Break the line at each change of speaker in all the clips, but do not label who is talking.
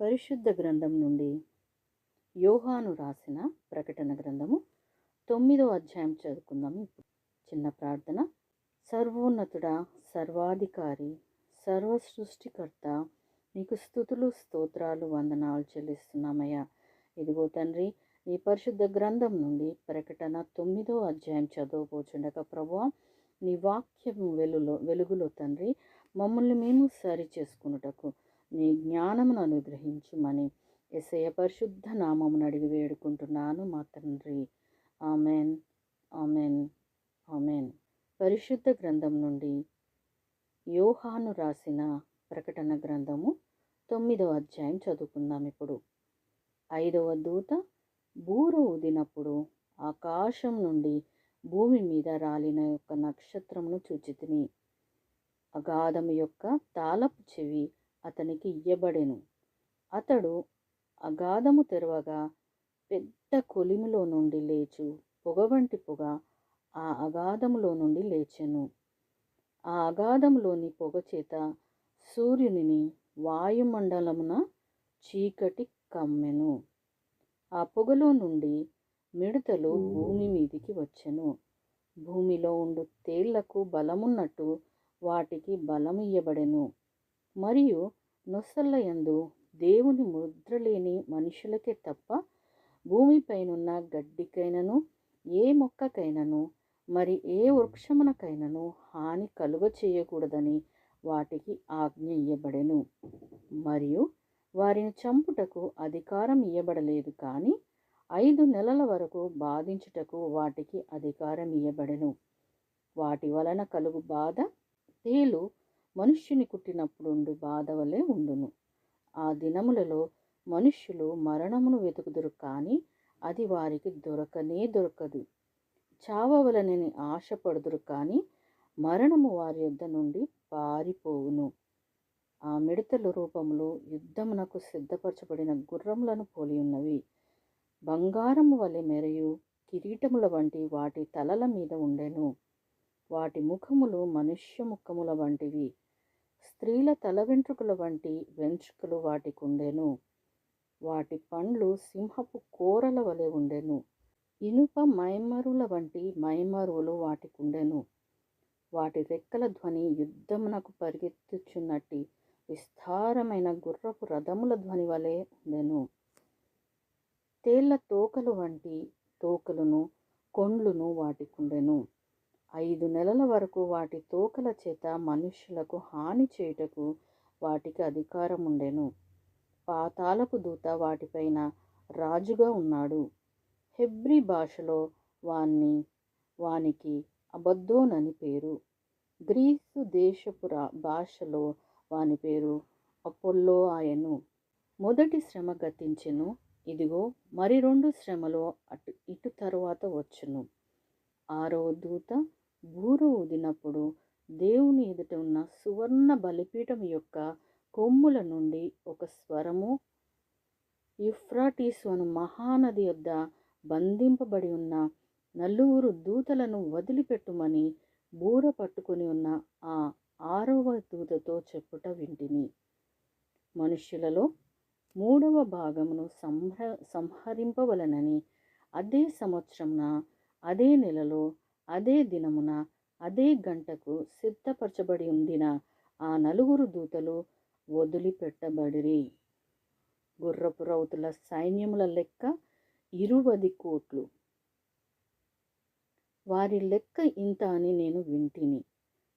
పరిశుద్ధ గ్రంథం నుండి యోహాను రాసిన ప్రకటన గ్రంథము తొమ్మిదో అధ్యాయం చదువుకుందాము ఇప్పుడు చిన్న ప్రార్థన. సర్వోన్నతుడా సర్వాధికారి సర్వ సృష్టికర్త నీకు స్థుతులు స్తోత్రాలు వందనాలు చెల్లిస్తున్నామయ్యా. ఇదిగో తండ్రి ఈ పరిశుద్ధ గ్రంథం నుండి ప్రకటన తొమ్మిదో అధ్యాయం చదవబోచుండగా ప్రభు నీ వాక్యం వెలులో వెలుగులో తండ్రి మమ్మల్ని మేము సరి చేసుకున్నటకు నీ జ్ఞానమును అనుగ్రహించుమని ఎసయ పరిశుద్ధ నామమును అడిగి వేడుకుంటున్నాను మా తండ్రి. ఆమెన్. ఆమెన్. ఆమెన్. పరిశుద్ధ గ్రంథం నుండి యోహాను రాసిన ప్రకటన గ్రంథము తొమ్మిదవ అధ్యాయం చదువుకుందాం ఇప్పుడు. ఐదవ దూత బూర ఊదినప్పుడు ఆకాశం నుండి భూమి మీద రాలిన యొక్క నక్షత్రమును చూచితిని. అగాధము యొక్క తాళపు చెవి అతనికి ఇయ్యబడెను. అతడు అగాధము తెరవగా పెద్ద కొలిమిలో నుండి లేచు పొగ వంటి పొగ ఆ అగాధములో నుండి లేచెను. ఆ అగాధంలోని పొగ చేత సూర్యునిని వాయుమండలమున చీకటి కమ్మెను. ఆ పొగలో నుండి మిడతలు భూమి మీదికి వచ్చెను. భూమిలో ఉండు తేళ్ళకు బలమున్నట్టు వాటికి బలం ఇయ్యబడెను. మరియు నొసళ్ళ యందు దేవుని ముద్ర లేని మనుషులకే తప్ప భూమిపైనున్న గడ్డికైనను ఏ మొక్కకైనను మరి ఏ వృక్షమునకైనను హాని కలుగ చేయకూడదని వాటికి ఆజ్ఞ ఇయ్యబడెను. మరియు వారిని చంపుటకు అధికారం ఇయ్యబడలేదు కానీ ఐదు నెలల వరకు బాధించుటకు వాటికి అధికారం ఇయ్యబడెను. వాటి వలన కలుగు బాధ తేలు మనుష్యుని కుట్టినప్పుడుండు బాధ వలె ఉండును. ఆ దినములలో మనుష్యులు మరణమును వెతుకుదురు కానీ అది వారికి దొరకనే దొరకదు. చావవలనని ఆశపడుదురు కానీ మరణము వారి యొద్ద నుండి పారిపోవును. ఆ మిడతల రూపములు యుద్ధమునకు సిద్ధపరచబడిన గుర్రములను పోలి ఉన్నవి బంగారము వలె మెరయు కిరీటముల వంటి వాటి తలల మీద ఉండెను. వాటి ముఖములు మనుష్య ముఖముల వంటివి. స్త్రీల తల వెంట్రుకల వంటి వెంట్రుకలు వాటికి ఉండెను వాటి పండ్లు సింహపు కూరల వలె ఉండెను. ఇనుప మైమరుల వంటి మైమరువులు వాటికి ఉండెను వాటి రెక్కల ధ్వని యుద్ధమునకు పరిగెత్తుచున్నట్టి విస్తారమైన గుర్రపు రథముల ధ్వని వలె ఉండెను. తేళ్ళ తోకలు వంటి తోకలను కొండ్లును వాటికుండెను. ఐదు నెలల వరకు వాటి తోకల చేత మనుష్యులకు హాని చేయుటకు వాటికి అధికారం ఉండెను. పాతాలపు దూత వాటిపైన రాజుగా ఉన్నాడు. హెబ్రి భాషలో వాన్ని వానికి అబద్దోనని పేరు. గ్రీసు దేశపు రా భాషలో వాని పేరు అపోల్లో ఆయను. మొదటి శ్రమ గతించెను. ఇదిగో మరి రెండు శ్రమలు అటు ఇటు తరువాత వచ్చును. ఆరో దూత బూరు ఊదినప్పుడు దేవుని ఎదుట ఉన్న సువర్ణ బలిపీఠం యొక్క కొమ్ముల నుండి ఒక స్వరము యుఫ్రాటీసు అను మహానది యొద్ద బంధింపబడి ఉన్న నలుగురు దూతలను వదిలిపెట్టుమని బూర పట్టుకొని ఉన్న ఆ ఆరవ దూతతో చెప్పుట వింటిని. మనుష్యులలో మూడవ భాగమును సంహ సంహరింపవలనని అదే సంవత్సరమున అదే నెలలో అదే దినమున అదే గంటకు సిద్ధపరచబడి ఉండిన ఆ నలుగురు దూతలు వదిలిపెట్టబడిరి. గుర్రపు రౌతుల సైన్యముల లెక్క ఇరువది కోట్లు. వారి లెక్క ఇంత అని నేను వింటిని.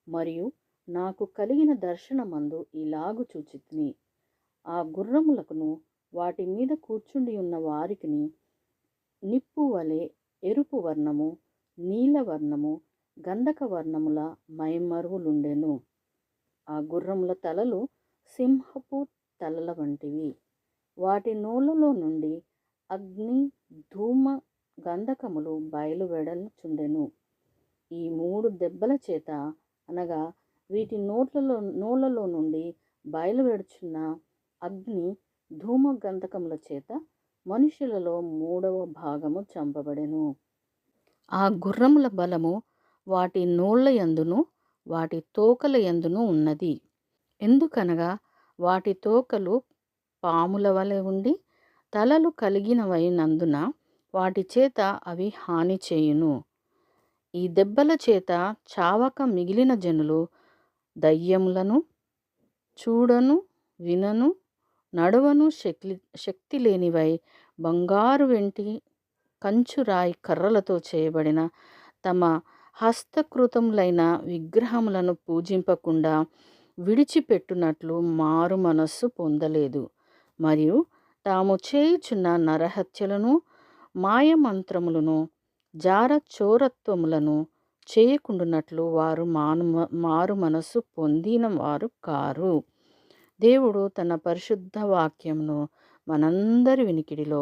మరియు నాకు కలిగిన దర్శనమందు ఇలాగు చూచితిని. ఆ గుర్రములకును వాటి మీద కూర్చుండి ఉన్న వారికిని నిప్పు వలె ఎరుపు వర్ణము నీలవర్ణము గంధక వర్ణముల మైమరువులుండెను. ఆ గుర్రముల తలలు సింహపు తలల వంటివి. వాటి నూలలో నుండి అగ్ని ధూమ గంధకములు బయలువెడల్చుండెను. ఈ మూడు దెబ్బల చేత అనగా వీటి నోట్లలో నూలలో నుండి బయలువెడుచున్న అగ్ని ధూమ గంధకముల చేత మనుషులలో మూడవ భాగము చంపబడెను. ఆ గుర్రముల బలము వాటి నోళ్ళ యందును వాటి తోకల యందును ఉన్నది. ఎందుకనగా వాటి తోకలు పాముల వలె ఉండి తలలు కలిగినవైనందున వాటి చేత అవి హాని చేయును. ఈ దెబ్బల చేత చావక మిగిలిన జనులు దయ్యములను చూడను వినను నడవను శక్తి శక్తి లేనివై బంగారు వెంటి కంచురాయి కర్రలతో చేయబడిన తమ హస్తకృతములైన విగ్రహములను పూజింపకుండా విడిచిపెట్టునట్లు మారు మనస్సు పొందలేదు. మరియు తాము చేయుచున్న నరహత్యలను మాయమంత్రములను జార చోరత్వములను చేయకుండునట్లు వారు మాను మారు మనస్సు పొందిన వారు కారు. దేవుడు తన పరిశుద్ధ వాక్యమును మనందరి వినికిడిలో